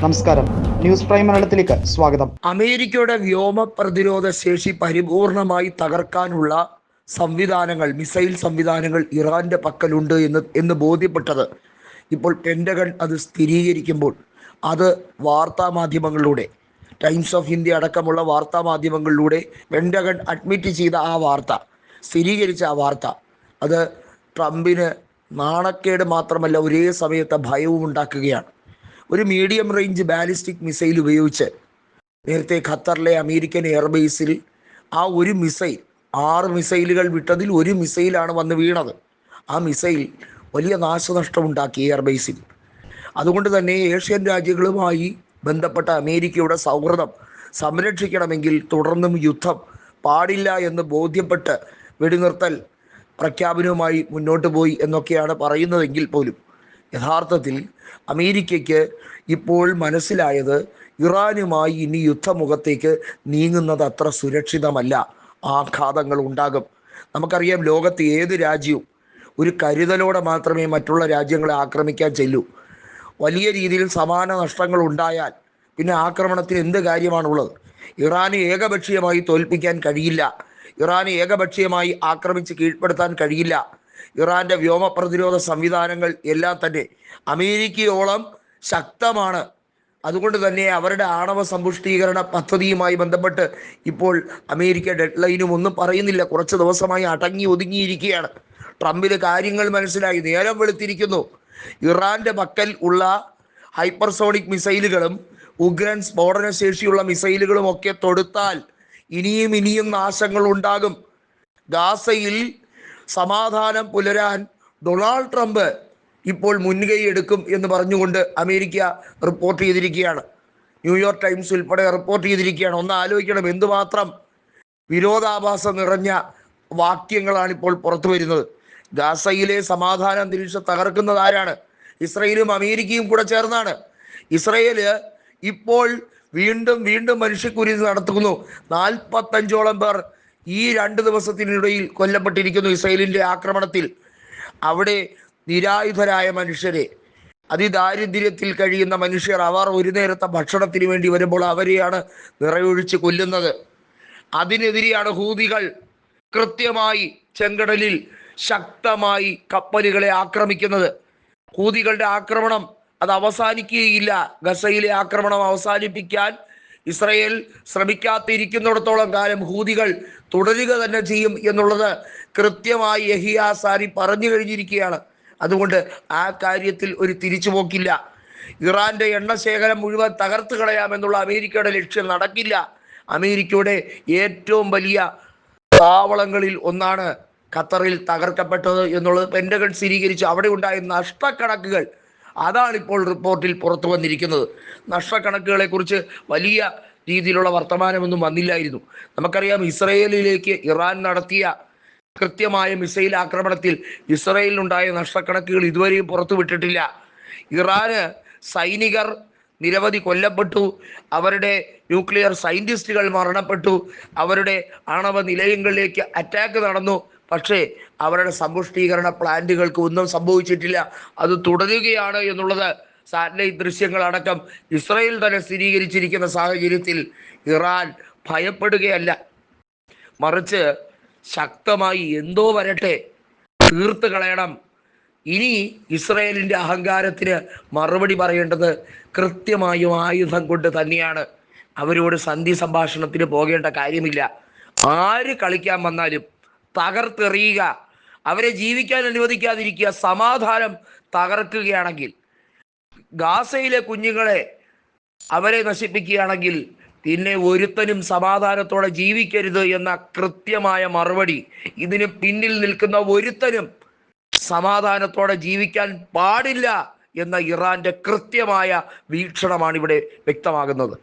നമസ്കാരം. News prime മലയാളത്തിലേക്ക് സ്വാഗതം. അമേരിക്കയുടെ വ്യോമ പ്രതിരോധ ശേഷി പരിപൂർണമായി തകർക്കാനുള്ള സംവിധാനങ്ങൾ മിസൈൽ സംവിധാനങ്ങൾ ഇറാന്റെ പക്കലുണ്ട് എന്ന് എന്ന് ബോധ്യപ്പെട്ടത് ഇപ്പോൾ പെൻഡഗൺ അത് സ്ഥിരീകരിക്കുമ്പോൾ. അത് വാർത്താ മാധ്യമങ്ങളിലൂടെ ടൈംസ് ഓഫ് ഇന്ത്യ അടക്കമുള്ള വാർത്താ മാധ്യമങ്ങളിലൂടെ പെൻഡഗൺ അഡ്മിറ്റ് ചെയ്ത ആ വാർത്ത സ്ഥിരീകരിച്ച ആ വാർത്ത അത് ട്രംപിന് നാണക്കേട് മാത്രമല്ല ഒരേ സമയത്ത് ഭയവും ഉണ്ടാക്കുകയാണ്. ഒരു മീഡിയം റേഞ്ച് ബാലിസ്റ്റിക് മിസൈൽ ഉപയോഗിച്ച് നേരത്തെ ഖത്തറിലെ അമേരിക്കൻ എയർബേസിൽ ആ ഒരു മിസൈൽ ആറ് മിസൈലുകൾ വിട്ടതിൽ ഒരു മിസൈലാണ് വന്ന് വീണത്. ആ മിസൈൽ വലിയ നാശനഷ്ടം ഉണ്ടാക്കി എയർബേസിൽ. അതുകൊണ്ട് തന്നെ ഏഷ്യൻ രാജ്യങ്ങളുമായി ബന്ധപ്പെട്ട അമേരിക്കയുടെ സൗഹൃദം സംരക്ഷിക്കണമെങ്കിൽ തുടർന്നും യുദ്ധം പാടില്ല എന്ന് ബോധ്യപ്പെട്ട് വെടിനിർത്തൽ പ്രഖ്യാപനവുമായി മുന്നോട്ട് പോയി എന്നൊക്കെയാണ് പറയുന്നതെങ്കിൽ പോലും. യഥാർത്ഥത്തിൽ അമേരിക്കയ്ക്ക് ഇപ്പോൾ മനസ്സിലായത് ഇറാനുമായി ഇനി യുദ്ധമുഖത്തേക്ക് നീങ്ങുന്നത് അത്ര സുരക്ഷിതമല്ല. ആഘാതങ്ങൾ ഉണ്ടാകും. നമുക്കറിയാം ലോകത്ത് ഏത് രാജ്യവും ഒരു കരുതലോടെ മാത്രമേ മറ്റുള്ള രാജ്യങ്ങളെ ആക്രമിക്കാൻ ചെല്ലൂ. വലിയ രീതിയിൽ സമാന നഷ്ടങ്ങൾ ഉണ്ടായാൽ പിന്നെ ആക്രമണത്തിന് എന്ത് കാര്യമാണുള്ളത്? ഇറാന് ഏകപക്ഷീയമായി തോൽപ്പിക്കാൻ കഴിയില്ല. ഇറാന് ഏകപക്ഷീയമായി ആക്രമിച്ച് കീഴ്പ്പെടുത്താൻ കഴിയില്ല. ഇറാന്റെ വ്യോമ പ്രതിരോധ സംവിധാനങ്ങൾ എല്ലാം തന്നെ അമേരിക്കയോളം ശക്തമാണ്. അതുകൊണ്ട് തന്നെ അവരുടെ ആണവ സമ്പുഷ്ടീകരണ പദ്ധതിയുമായി ബന്ധപ്പെട്ട് ഇപ്പോൾ അമേരിക്ക ഡെഡ് ലൈനും ഒന്നും പറയുന്നില്ല. കുറച്ച് ദിവസമായി അടങ്ങി ഒതുങ്ങിയിരിക്കുകയാണ്. ട്രംപിന് കാര്യങ്ങൾ മനസ്സിലായി. നേരം വെളുത്തിരിക്കുന്നു. ഇറാന്റെ പക്കൽ ഉള്ള ഹൈപ്പർസോണിക് മിസൈലുകളും ഉഗ്രൻ സ്ഫോടന ശേഷിയുള്ള മിസൈലുകളും ഒക്കെ തൊടുത്താൽ ഇനിയും ഇനിയും നാശങ്ങൾ ഉണ്ടാകും. ഗാസയിൽ സമാധാനം പുലരാൻ ഡൊണാൾഡ് ട്രംപ് ഇപ്പോൾ മുൻകൈ എടുക്കും എന്ന് പറഞ്ഞുകൊണ്ട് അമേരിക്ക റിപ്പോർട്ട് ചെയ്തിരിക്കുകയാണ്. ന്യൂയോർക്ക് ടൈംസ് ഉൾപ്പെടെ റിപ്പോർട്ട് ചെയ്തിരിക്കുകയാണ്. ഒന്ന് ആലോചിക്കണം എന്തുമാത്രം വിരോധാഭാസം നിറഞ്ഞ വാക്യങ്ങളാണ് ഇപ്പോൾ പുറത്തു വരുന്നത്. ഗാസയിലെ സമാധാന അന്തരീക്ഷം തകർക്കുന്നത് ആരാണ്? ഇസ്രയേലും അമേരിക്കയും കൂടെ ചേർന്നാണ്. ഇസ്രയേൽ ഇപ്പോൾ വീണ്ടും വീണ്ടും മനുഷ്യക്കുരി നടത്തുന്നു. നാൽപ്പത്തഞ്ചോളം പേർ ഈ രണ്ട് ദിവസത്തിനിടയിൽ കൊല്ലപ്പെട്ടിരിക്കുന്നു ഇസ്രയേലിന്റെ ആക്രമണത്തിൽ. അവിടെ നിരായുധരായ മനുഷ്യരെ അതിദാരിദ്ര്യത്തിൽ കഴിയുന്ന മനുഷ്യർ അവർ ഒരു നേരത്തെ ഭക്ഷണത്തിന് വേണ്ടി വരുമ്പോൾ അവരെയാണ് നിറയൊഴിച്ച് കൊല്ലുന്നത്. അതിനെതിരെയാണ് ഹൂതികൾ കൃത്യമായി ചെങ്കടലിൽ ശക്തമായി കപ്പലുകളെ ആക്രമിക്കുന്നത്. ഹൂതികളുടെ ആക്രമണം അത് അവസാനിക്കുകയില്ല. ഗസയിലെ ആക്രമണം അവസാനിപ്പിക്കാൻ ഇസ്രയേൽ ശ്രമിക്കാത്തിരിക്കുന്നിടത്തോളം കാലം ഹൂതികൾ തുടരുക തന്നെ ചെയ്യും എന്നുള്ളത് കൃത്യമായി യഹിയ സാരി പറഞ്ഞു കഴിഞ്ഞിരിക്കുകയാണ്. അതുകൊണ്ട് ആ കാര്യത്തിൽ ഒരു തിരിച്ചുപോക്കില്ല. ഇറാന്റെ എണ്ണ ശേഖരം മുഴുവൻ തകർത്ത് കളയാമെന്നുള്ള അമേരിക്കയുടെ ലക്ഷ്യം നടക്കില്ല. അമേരിക്കയുടെ ഏറ്റവും വലിയ താവളങ്ങളിൽ ഒന്നാണ് ഖത്തറിൽ തകർക്കപ്പെട്ടത് എന്നുള്ളത്. പെൻഡഗൺ സ്ഥിരീകരിച്ചു അവിടെ ഉണ്ടായ നഷ്ടക്കണക്കുകൾ അതാണ് ഇപ്പോൾ റിപ്പോർട്ടിൽ പുറത്തു വന്നിരിക്കുന്നത്. നഷ്ടക്കണക്കുകളെ കുറിച്ച് വലിയ രീതിയിലുള്ള വർത്തമാനമൊന്നും വന്നില്ലായിരുന്നു. നമുക്കറിയാം ഇസ്രയേലിലേക്ക് ഇറാൻ നടത്തിയ കൃത്യമായ മിസൈൽ ആക്രമണത്തിൽ ഇസ്രയേലിനുണ്ടായ നഷ്ടക്കണക്കുകൾ ഇതുവരെയും പുറത്തു വിട്ടിട്ടില്ല. ഇറാന് സൈനികർ നിരവധി കൊല്ലപ്പെട്ടു. അവരുടെ ന്യൂക്ലിയർ സയന്റിസ്റ്റുകൾ മരണപ്പെട്ടു. അവരുടെ ആണവ നിലയങ്ങളിലേക്ക് അറ്റാക്ക് നടന്നു. പക്ഷേ അവരുടെ സമ്പുഷ്ടീകരണ പ്ലാന്റുകൾക്ക് ഒന്നും സംഭവിച്ചിട്ടില്ല. അത് തുടരുകയാണ് എന്നുള്ളത് സാറ്റലൈറ്റ് ദൃശ്യങ്ങളടക്കം ഇസ്രയേൽ തന്നെ സ്ഥിരീകരിച്ചിരിക്കുന്ന സാഹചര്യത്തിൽ ഇറാൻ ഭയപ്പെടുകയല്ല. മറിച്ച് ശക്തമായി എന്തോ വരട്ടെ തീർത്ത് കളയണം. ഇനി ഇസ്രയേലിന്റെ അഹങ്കാരത്തിന് മറുപടി പറയേണ്ടത് കൃത്യമായും ആയുധം കൊണ്ട് തന്നെയാണ്. അവരോട് സന്ധി സംഭാഷണത്തിന് പോകേണ്ട കാര്യമില്ല. ആര് കളിക്കാൻ വന്നാലും തകർത്തെറിയുക. അവരെ ജീവിക്കാൻ അനുവദിക്കാതിരിക്കുക. സമാധാനം തകർക്കുകയാണെങ്കിൽ ഗാസയിലെ കുഞ്ഞുങ്ങളെ അവരെ നശിപ്പിക്കുകയാണെങ്കിൽ പിന്നെ ഒരുത്തനും സമാധാനത്തോടെ ജീവിക്കരുത് എന്ന കൃത്യമായ മറുപടി ഇതിന് പിന്നിൽ നിൽക്കുന്ന ഒരുത്തനും സമാധാനത്തോടെ ജീവിക്കാൻ പാടില്ല എന്ന ഇറാന്റെ കൃത്യമായ വീക്ഷണമാണ് ഇവിടെ വ്യക്തമാകുന്നത്.